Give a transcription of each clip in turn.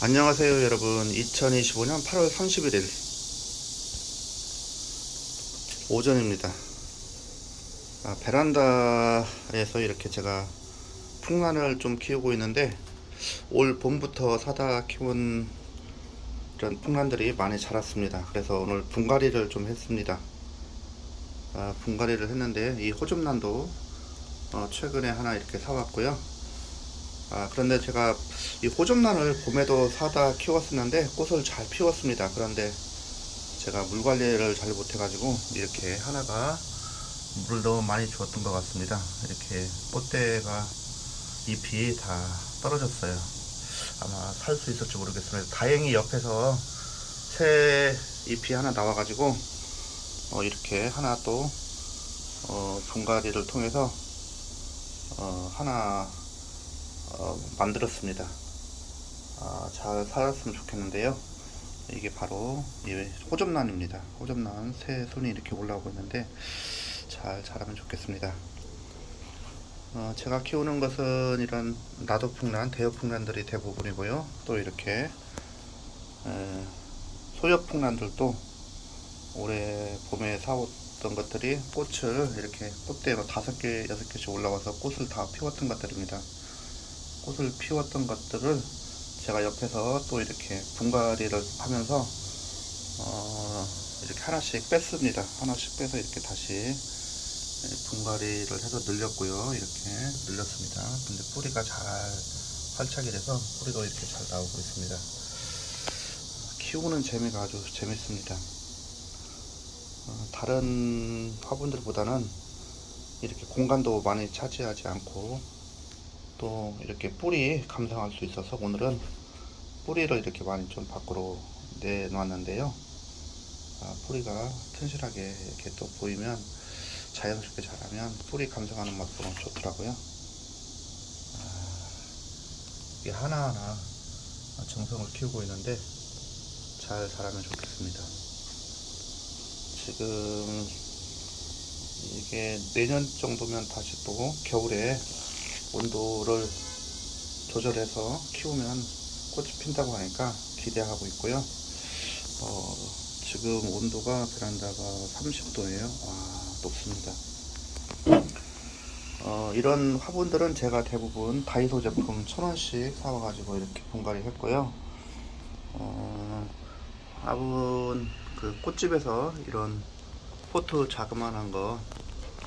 안녕하세요 여러분. 2025년 8월 31일 오전입니다. 아, 베란다에서 이렇게 제가 풍란을 좀 키우고 있는데 올 봄부터 사다 키운 이런 풍란들이 많이 자랐습니다. 그래서 오늘 분갈이를 좀 했습니다. 아, 분갈이를 했는데 이 호접란도 어, 최근에 하나 이렇게 사왔고요 아, 그런데 제가 이 호접란을 봄에도 사다 키웠었는데 꽃을 잘 피웠습니다. 그런데 제가 물 관리를 잘 못해가지고 이렇게 하나가 물을 너무 많이 주었던 것 같습니다. 이렇게 꽃대가 잎이 다 떨어졌어요. 아마 살 수 있을지 모르겠습니다. 다행히 옆에서 새 잎이 하나 나와가지고 어, 이렇게 하나 또 어, 분갈이를 통해서 어, 하나 어, 만들었습니다. 아, 잘 살았으면 좋겠는데요. 이게 바로 이 호접란입니다. 호접란 새 손이 이렇게 올라오고 있는데 잘 자라면 좋겠습니다. 어, 제가 키우는 것은 이런 나도풍란, 대여풍란들이 대부분이고요. 또 이렇게 에, 소엽풍란들도 올해 봄에 사왔던 것들이 꽃을 이렇게 꽃대가 다섯 개, 여섯 개씩 올라와서 꽃을 다 피웠던 것들입니다. 꽃을 피웠던 것들을 제가 옆에서 또 이렇게 분갈이를 하면서 어, 이렇게 하나씩 뺐습니다. 하나씩 빼서 이렇게 다시 분갈이를 해서 늘렸고요. 이렇게 늘렸습니다. 근데 뿌리가 잘 활착이 돼서 뿌리도 이렇게 잘 나오고 있습니다. 키우는 재미가 아주 재밌습니다. 어, 다른 화분들보다는 이렇게 공간도 많이 차지하지 않고 또 이렇게 뿌리 감상할 수 있어서 오늘은 뿌리를 이렇게 많이 좀 밖으로 내놨는데요. 아, 뿌리가 튼실하게 이렇게 또 보이면 자연스럽게 자라면 뿌리 감상하는 맛도 좋더라고요. 아, 이게 하나하나 정성을 키우고 있는데 잘 자라면 좋겠습니다. 지금 이게 내년 정도면 다시 또 겨울에 온도를 조절해서 키우면 꽃이 핀다고 하니까 기대하고 있고요. 어, 지금 온도가 베란다가 30도예요. 와, 높습니다. 어, 이런 화분들은 제가 대부분 다이소 제품 1000원씩 사와가지고 이렇게 분갈이 했고요. 어, 화분 그 꽃집에서 이런 포트 자그만한 거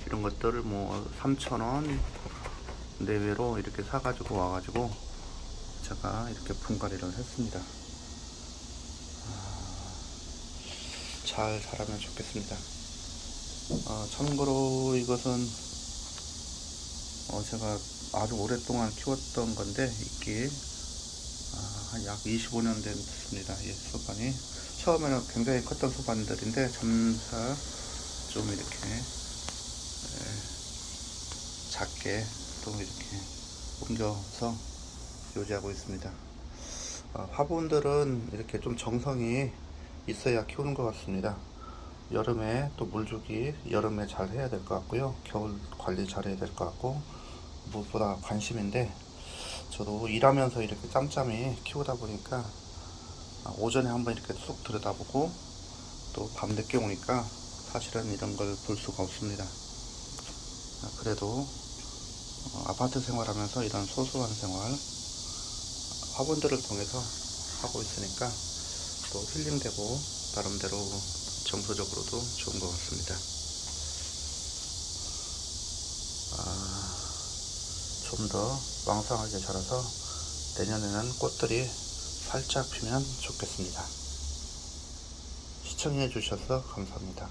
이런 것들을 뭐 3,000원 내외로 이렇게 사가지고 와가지고 제가 이렇게 분갈이를 했습니다. 아, 잘 자라면 좋겠습니다. 어, 참고로 이것은 어, 제가 아주 오랫동안 키웠던 건데 이게 아, 한약 25년 됐습니다. 이 수반이 처음에는 굉장히 컸던 수반들인데 점차 좀 이렇게 에, 작게 또 이렇게 옮겨서 유지하고 있습니다. 어, 화분들은 이렇게 좀 정성이 있어야 키우는 것 같습니다. 여름에 또 물주기 여름에 잘 해야 될 것 같고요. 겨울 관리 잘 해야 될 것 같고 무엇보다 관심인데 저도 일하면서 이렇게 짬짬이 키우다 보니까 오전에 한번 이렇게 쑥 들여다보고 또 밤늦게 오니까 사실은 이런 걸 볼 수가 없습니다. 아, 그래도 어, 아파트 생활하면서 이런 소소한 생활 화분들을 통해서 하고 있으니까 또 힐링되고 나름대로 정서적으로도 좋은 것 같습니다. 아, 좀 더 왕성하게 자라서 내년에는 꽃들이 활짝 피면 좋겠습니다. 시청해 주셔서 감사합니다.